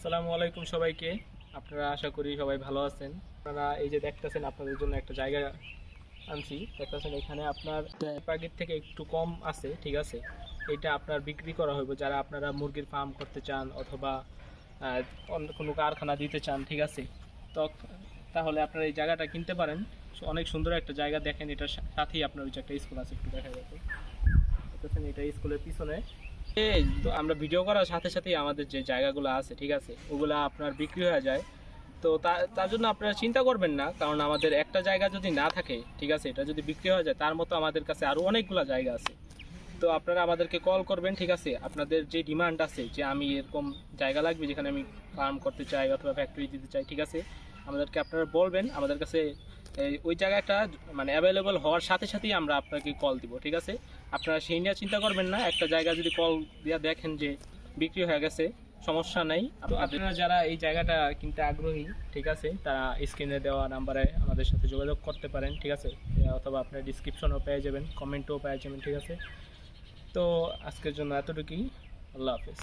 আসসালামু আলাইকুম সবাইকে। আপনারা আশা করি সবাই ভালো আছেন। আপনারা এই যে দেখতেছেন আপনাদের জন্য একটা জায়গা আনছি। দেখতেছেন এখানে আপনার প্যাকেট থেকে একটু কম আছে, ঠিক আছে? এটা আপনার বিক্রি করা হইব যারা আপনারা মুরগির ফার্ম করতে চান অথবা অন্য কোনো কারখানা দিতে চান, ঠিক আছে? তো তাহলে আপনারা এই জায়গাটা কিনতে পারেন। অনেক সুন্দর একটা জায়গা দেখেন, এটার সাথেই আপনার ওই একটা স্কুল আছে, একটু দেখা যাবে দেখতেছেন এটা স্কুলের পিছনে আমরা ভিডিও করার সাথে সাথেই আমাদের যে জায়গাগুলো আছে, ঠিক আছে, ওগুলো আপনার বিক্রি হয়ে যায়। তো তা- তার জন্য আপনারা চিন্তা করবেন না, কারণ আমাদের একটা জায়গা যদি না থাকে, ঠিক আছে, এটা যদি বিক্রি হয়ে যায়, তার মতো আমাদের কাছে আরও অনেকগুলো জায়গা আছে। তো আপনারা আমাদেরকে কল করবেন, ঠিক আছে, আপনাদের যে ডিমান্ড আছে, যে আমি এরকম জায়গা লাগবে যেখানে আমি ফার্ম করতে চাই অথবা ফ্যাক্টরি দিতে চাই, ঠিক আছে, আমাদেরকে আপনারা বলবেন, আমাদের কাছে এই, ওই জায়গাটা মানে অ্যাভেলেবল হওয়ার সাথে সাথেই আমরা আপনাকে কল দিব, ঠিক আছে? আপনারা সেই নিয়ে চিন্তা করবেন না, একটা জায়গা যদি কল দিয়ে দেখেন যে বিক্রি হয়ে গেছে, সমস্যা নাই। আপনারা যারা এই জায়গাটা কিনতে আগ্রহী, ঠিক আছে, তারা স্ক্রিনে দেওয়া নাম্বারে আমাদের সাথে যোগাযোগ করতে পারেন, ঠিক আছে? অথবা আপনার ডিসক্রিপশনও পেয়ে যাবেন কমেন্টও পেয়ে যাবেন, ঠিক আছে? তো আজকের জন্য এতটুকুই। আল্লাহ হাফেজ।